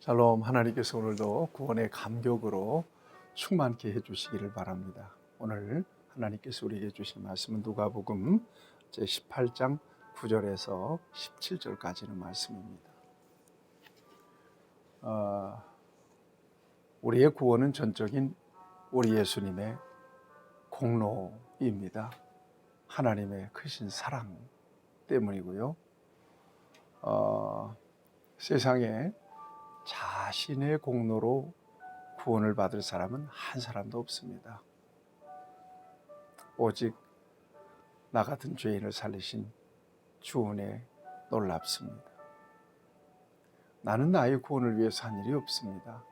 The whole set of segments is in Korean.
샬롬 하나님께서 오늘도 구원의 감격으로 충만케 해주시기를 바랍니다. 오늘 하나님께서 우리에게 주신 말씀은 누가복음 제 18장 9절에서 17절까지는 말씀입니다. 어, 우리의 구원은 전적인 우리 예수님의 공로입니다. 하나님의 크신 사랑 때문이고요. 어, 세상에 자신의 공로로 구원을 받을 사람은 한 사람도 없습니다. 오직 나 같은 죄인을 살리신 주은혜 놀랍습니다. 나는 나의 구원을 위해서 한 일이 없습니다.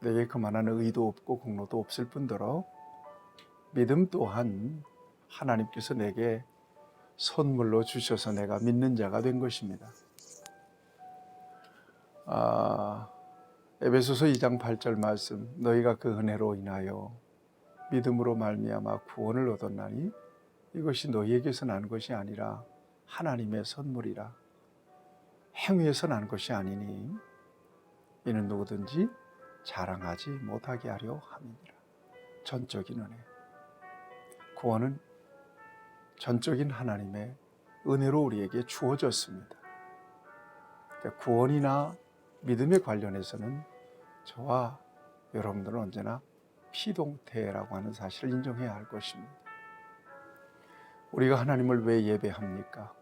내게 그만한 의도 없고 공로도 없을 뿐더러 믿음 또한 하나님께서 내게 선물로 주셔서 내가 믿는 자가 된 것입니다. 아, 에베소서 2장 8절 말씀 너희가 그 은혜로 인하여 믿음으로 말미암아 구원을 얻었나니 이것이 너희에게서 난 것이 아니라 하나님의 선물이라. 행위에서 난 것이 아니니 이는 누구든지 자랑하지 못하게 하려 함이니라. 전적인 은혜. 구원은 전적인 하나님의 은혜로 우리에게 주어졌습니다. 그러니까 구원이나 믿음에 관련해서는 저와 여러분들은 언제나 피동태라고 하는 사실을 인정해야 할 것입니다. 우리가 하나님을 왜 예배합니까?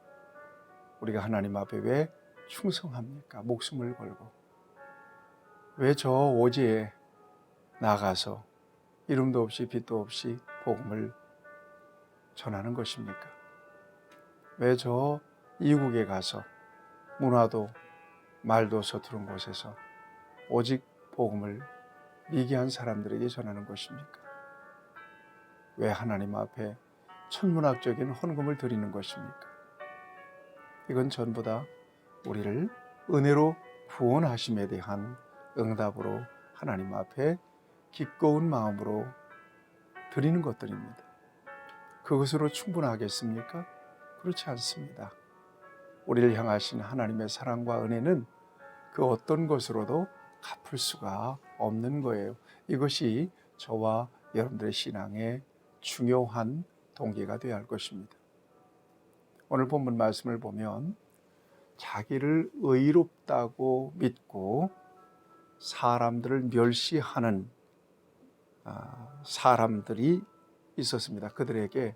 우리가 하나님 앞에 왜 충성합니까? 목숨을 걸고. 왜 저 오지에 나가서 이름도 없이 빛도 없이 복음을 전하는 것입니까? 왜 저 이국에 가서 문화도 말도 서투른 곳에서 오직 복음을 미개한 사람들에게 전하는 것입니까? 왜 하나님 앞에 천문학적인 헌금을 드리는 것입니까? 이건 전부 다 우리를 은혜로 구원하심에 대한 응답으로 하나님 앞에 기꺼운 마음으로 드리는 것들입니다. 그것으로 충분하겠습니까? 그렇지 않습니다. 우리를 향하신 하나님의 사랑과 은혜는 그 어떤 것으로도 갚을 수가 없는 거예요. 이것이 저와 여러분들의 신앙의 중요한 동기가 되어야 할 것입니다. 오늘 본문 말씀을 보면 자기를 의롭다고 믿고 사람들을 멸시하는 아, 사람들이 있었습니다. 그들에게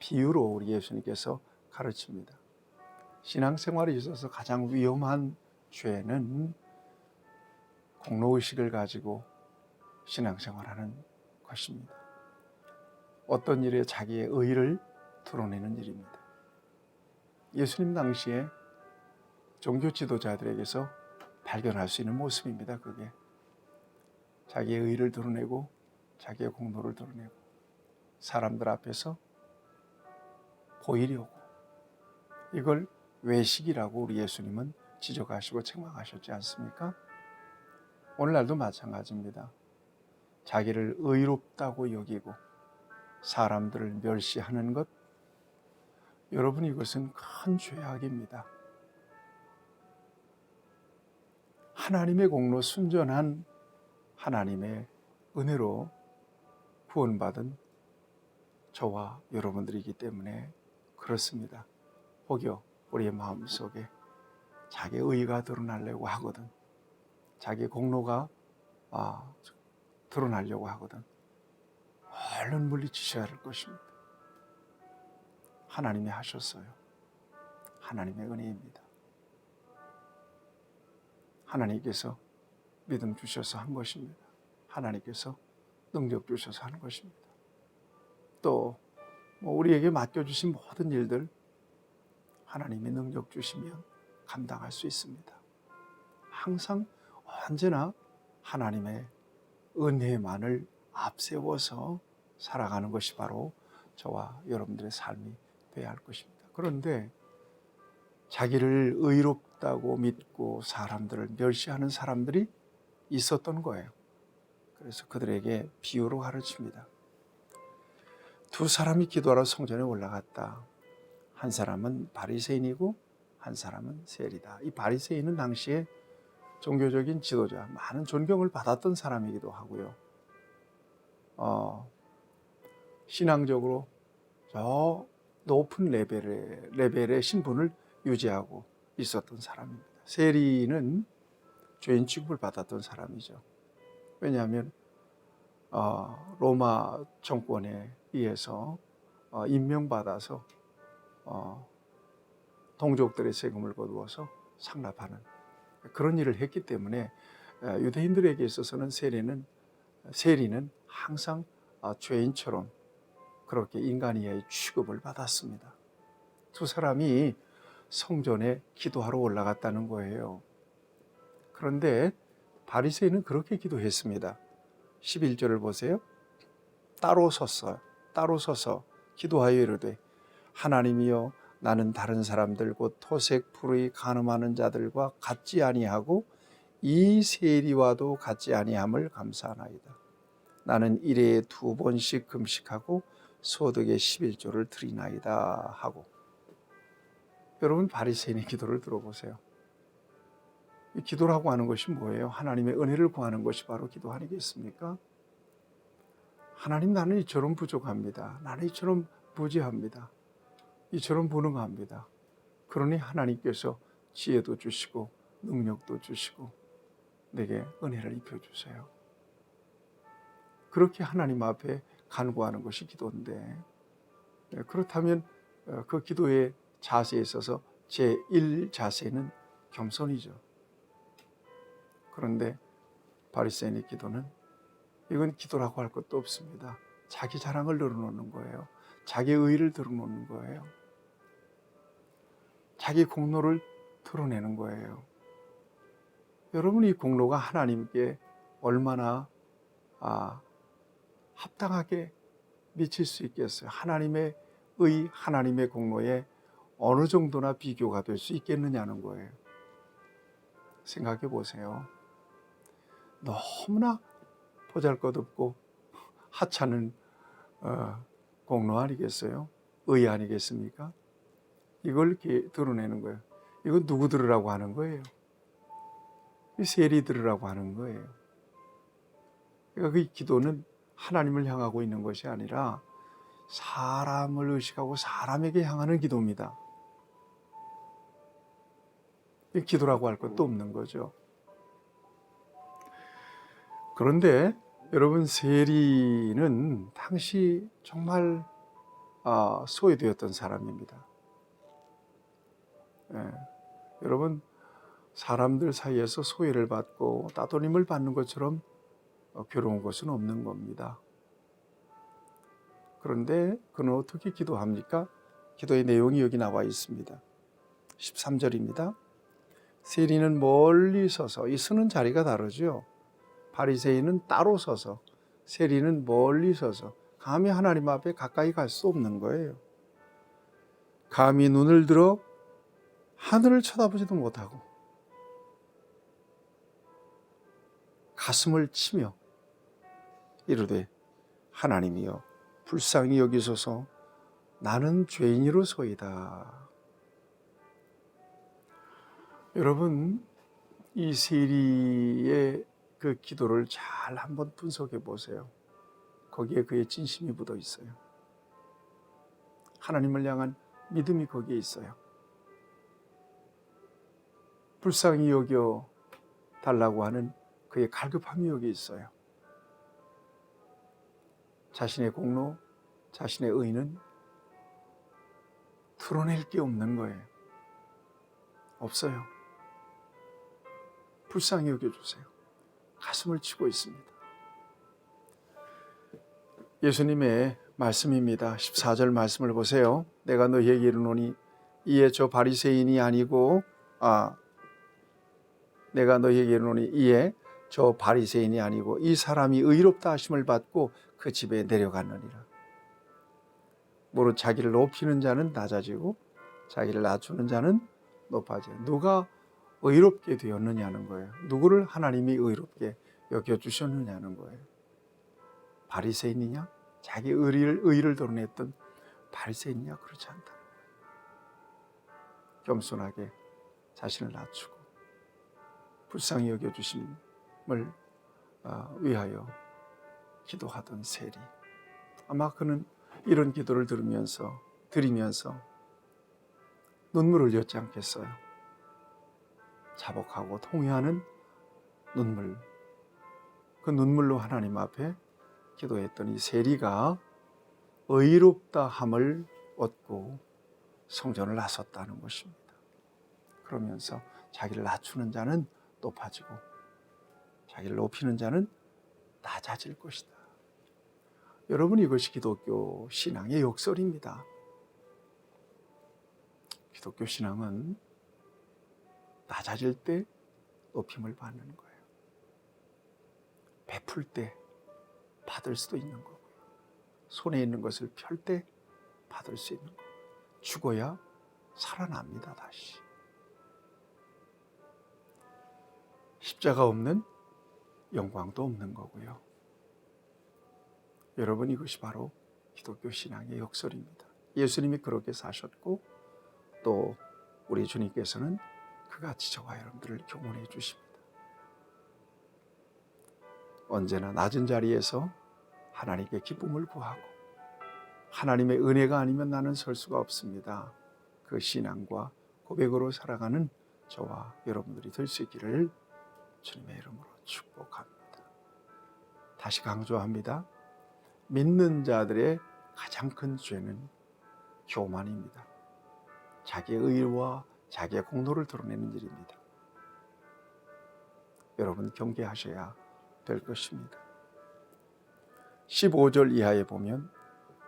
비유로 우리 예수님께서 가르칩니다. 신앙생활에 있어서 가장 위험한 죄는 공로의식을 가지고 신앙생활하는 것입니다. 어떤 일에 자기의 의를 드러내는 일입니다. 예수님 당시에 종교 지도자들에게서 발견할 수 있는 모습입니다. 그게 자기의 의를 드러내고 자기의 공로를 드러내고 사람들 앞에서 보이려고 이걸 외식이라고 우리 예수님은 지적하시고 책망하셨지 않습니까? 오늘날도 마찬가지입니다. 자기를 의롭다고 여기고 사람들을 멸시하는 것, 여러분 이것은 큰 죄악입니다. 하나님의 공로 순전한 하나님의 은혜로 구원받은 저와 여러분들이기 때문에 그렇습니다. 혹여 우리의 마음속에 자기 의가 드러나려고 하거든. 자기 공로가 아, 드러나려고 하거든. 얼른 물리치셔야 할 것입니다. 하나님이 하셨어요. 하나님의 은혜입니다. 하나님께서 믿음 주셔서 한 것입니다. 하나님께서 능력 주셔서 하는 것입니다. 또, 뭐 우리에게 맡겨주신 모든 일들, 하나님의 능력 주시면 감당할 수 있습니다. 항상 언제나 하나님의 은혜만을 앞세워서 살아가는 것이 바로 저와 여러분들의 삶이 되어야 할 것입니다. 그런데 자기를 의롭다고 믿고 사람들을 멸시하는 사람들이 있었던 거예요. 그래서 그들에게 비유로 가르칩니다. 두 사람이 기도하러 성전에 올라갔다. 한 사람은 바리새인이고 한 사람은 세리다. 이 바리새인은 당시에 종교적인 지도자, 많은 존경을 받았던 사람이기도 하고요. 어, 신앙적으로 저 높은 레벨의, 레벨의 신분을 유지하고 있었던 사람입니다. 세리는 죄인 취급을 받았던 사람이죠. 왜냐하면 어, 로마 정권에 의해서 어, 임명받아서 어, 동족들의 세금을 거두어서 상납하는 그런 일을 했기 때문에 어, 유대인들에게 있어서는 세리는 세리는 항상 어, 죄인처럼 그렇게 인간이의 취급을 받았습니다. 두 사람이 성전에 기도하러 올라갔다는 거예요. 그런데 바리새인은 그렇게 기도했습니다. 11절을 보세요. 따로 섰어. 따로 서서 기도하여 이르되 하나님이여 나는 다른 사람들 곧 토색 불의 간음하는 자들과 같지 아니하고 이 세리와도 같지 아니함을 감사하나이다. 나는 일에 두 번씩 금식하고 소득의 11조를 드리나이다 하고 여러분 바리새인의 기도를 들어보세요. 이 기도라고 하는 것이 뭐예요? 하나님의 은혜를 구하는 것이 바로 기도 아니겠습니까? 하나님 나는 이처럼 부족합니다. 나는 이처럼 부지합니다. 이처럼 무능합니다. 그러니 하나님께서 지혜도 주시고 능력도 주시고 내게 은혜를 입혀 주세요. 그렇게 하나님 앞에 간구하는 것이 기도인데 네, 그렇다면 어, 그 기도의 자세에 있어서 제1 자세는 겸손이죠. 그런데 바리새인의 기도는 이건 기도라고 할 것도 없습니다. 자기 자랑을 늘어놓는 거예요. 자기 의를 드러놓는 거예요. 자기 공로를 드러내는 거예요. 여러분 이 공로가 하나님께 얼마나 아, 합당하게 미칠 수 있겠어요? 하나님의 의, 하나님의 공로에 어느 정도나 비교가 될 수 있겠느냐는 거예요. 생각해 보세요. 너무나 보잘 것 없고 하찮은 어, 공로 아니겠어요? 의 아니겠습니까? 이걸 이렇게 드러내는 거예요. 이건 누구 들으라고 하는 거예요? 이 세리 들으라고 하는 거예요. 그러니까 그 기도는 하나님을 향하고 있는 것이 아니라 사람을 의식하고 사람에게 향하는 기도입니다. 기도라고 할 것도 없는 거죠. 그런데 여러분 세리는 당시 정말 아, 소외되었던 사람입니다. 예, 여러분 사람들 사이에서 소외를 받고 따돌림을 받는 것처럼 어, 괴로운 것은 없는 겁니다. 그런데 그는 어떻게 기도합니까? 기도의 내용이 여기 나와 있습니다. 13절입니다. 세리는 멀리 서서 이 서는 자리가 다르죠. 바리새인은 따로 서서 세리는 멀리 서서 감히 하나님 앞에 가까이 갈 수 없는 거예요. 감히 눈을 들어 하늘을 쳐다보지도 못하고 가슴을 치며 이르되 하나님이여 불쌍히 여기소서 나는 죄인이로소이다. 여러분 이 세리의 그 기도를 잘 한번 분석해 보세요. 거기에 그의 진심이 묻어 있어요. 하나님을 향한 믿음이 거기에 있어요. 불쌍히 여겨 달라고 하는 그의 갈급함이 여기 있어요. 자신의 공로, 자신의 의는 드러낼 게 없는 거예요. 없어요. 불쌍히 여겨주세요. 가슴을 치고 있습니다. 예수님의 말씀입니다. 14절 말씀을 보세요. 내가 너희에게 이르노니 이에 저 바리새인이 아니고 아 내가 너희에게 이르노니 이에 저 바리새인이 아니고 이 사람이 의롭다 하심을 받고 그 집에 내려갔느니라. 무릇 자기를 높이는 자는 낮아지고 자기를 낮추는 자는 높아져. 누가 의롭게 되었느냐는 거예요. 누구를 하나님이 의롭게 여겨 주셨느냐는 거예요. 바리새인이냐? 자기 의를 의를 드러냈던 바리새인이냐? 그렇지 않다. 겸손하게 자신을 낮추고 불쌍히 여겨 주심을 아, 위하여 기도하던 세리. 아마 그는 이런 기도를 들으면서 드리면서 눈물을 흘렸지 않겠어요. 자복하고 통회하는 눈물. 그 눈물로 하나님 앞에 기도했던 이 세리가 의롭다 함을 얻고 성전을 나섰다는 것입니다. 그러면서 자기를 낮추는 자는 높아지고 자기를 높이는 자는 낮아질 것이다. 여러분 이것이 기독교 신앙의 역설입니다. 기독교 신앙은 낮아질 때 높임을 받는 거예요. 베풀 때 받을 수도 있는 거고요. 손에 있는 것을 펼 때 받을 수 있는 거예요. 죽어야 살아납니다, 다시. 십자가 없는 영광도 없는 거고요. 여러분 이것이 바로 기독교 신앙의 역설입니다. 예수님이 그렇게 사셨고 또 우리 주님께서는 그같이 저와 여러분들을 교훈해 주십니다. 언제나 낮은 자리에서 하나님께 기쁨을 구하고 하나님의 은혜가 아니면 나는 설 수가 없습니다. 그 신앙과 고백으로 살아가는 저와 여러분들이 될 수 있기를 주님의 이름으로 축복합니다. 다시 강조합니다. 믿는 자들의 가장 큰 죄는 교만입니다. 자기의 의와 자기의 공로를 드러내는 일입니다. 여러분 경계하셔야 될 것입니다. 15절 이하에 보면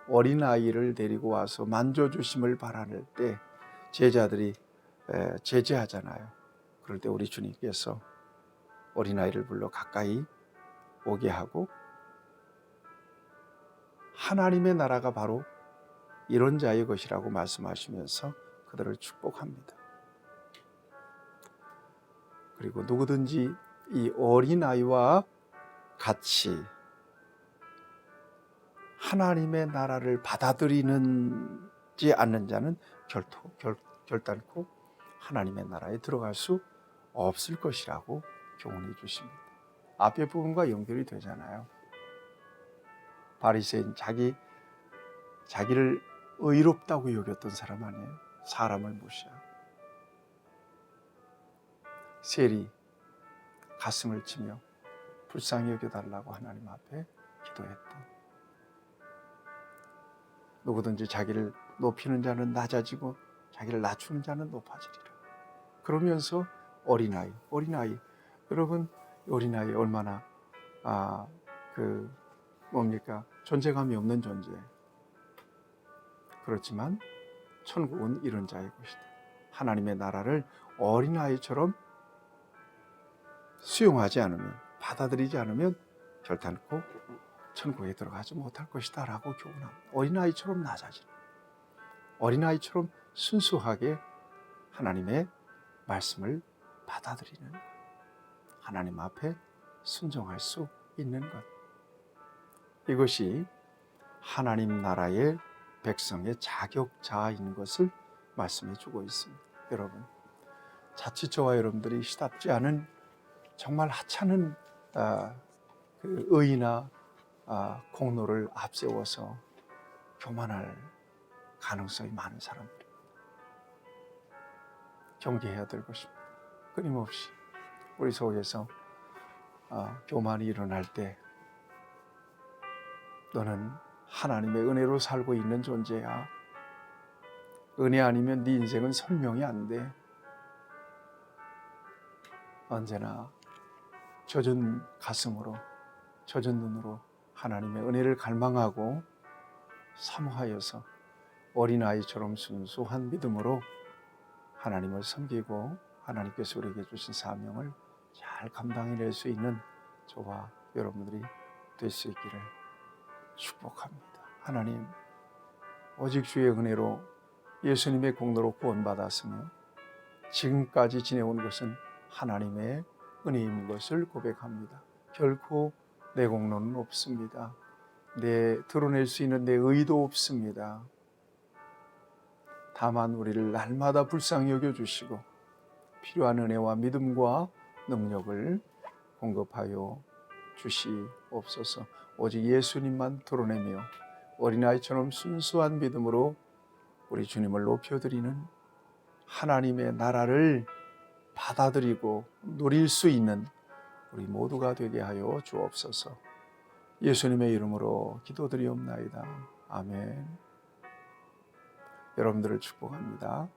어린아이를 데리고 와서 만져주심을 바라는 때 제자들이 에, 제재하잖아요. 그럴 때 우리 주님께서 어린아이를 불러 가까이 오게 하고 하나님의 나라가 바로 이런 자의 것이라고 말씀하시면서 그들을 축복합니다. 그리고 누구든지 이 어린아이와 같이 하나님의 나라를 받아들이는지 않는 자는 결토, 결, 결단코 하나님의 나라에 들어갈 수 없을 것이라고 교훈해 주십니다. 앞에 부분과 연결이 되잖아요. 바리새인 자기 자기를 의롭다고 여겼던 사람 아니에요. 사람을 무시하고 세리 가슴을 치며 불쌍히 여겨달라고 하나님 앞에 기도했던 누구든지 자기를 높이는 자는 낮아지고 자기를 낮추는 자는 높아지리라. 그러면서 어린아이, 어린아이, 여러분 어린아이 얼마나 아 그 뭡니까 존재감이 없는 존재. 그렇지만 천국은 이런 자의 것이다. 하나님의 나라를 어린아이처럼 수용하지 않으면 받아들이지 않으면 결단코 천국에 들어가지 못할 것이다 라고 교훈합니다. 어린아이처럼 낮아지는 어린아이처럼 순수하게 하나님의 말씀을 받아들이는 하나님 앞에 순종할 수 있는 것 이것이 하나님 나라의 백성의 자격자인 것을 말씀해 주고 있습니다. 여러분 자칫 저와 여러분들이 시답지 않은 정말 하찮은 아, 그 의나 아, 공로를 앞세워서 교만할 가능성이 많은 사람들 경계해야 될 것입니다. 끊임없이 우리 속에서 아, 교만이 일어날 때 너는 하나님의 은혜로 살고 있는 존재야. 은혜 아니면 네 인생은 설명이 안 돼. 언제나 젖은 가슴으로, 젖은 눈으로 하나님의 은혜를 갈망하고 사모하여서 어린아이처럼 순수한 믿음으로 하나님을 섬기고 하나님께서 우리에게 주신 사명을 잘 감당해낼 수 있는 저와 여러분들이 될 수 있기를 축복합니다. 하나님, 오직 주의 은혜로 예수님의 공로로 구원받았으며 지금까지 지내온 것은 하나님의 은혜인 것을 고백합니다. 결코 내 공로는 없습니다. 내 드러낼 수 있는 내 의도 없습니다. 다만 우리를 날마다 불쌍히 여겨 주시고 필요한 은혜와 믿음과 능력을 공급하여 주시옵소서. 오직 예수님만 드러내며 어린아이처럼 순수한 믿음으로 우리 주님을 높여드리는 하나님의 나라를 받아들이고 누릴 수 있는 우리 모두가 되게 하여 주옵소서. 예수님의 이름으로 기도드리옵나이다. 아멘. 여러분들을 축복합니다.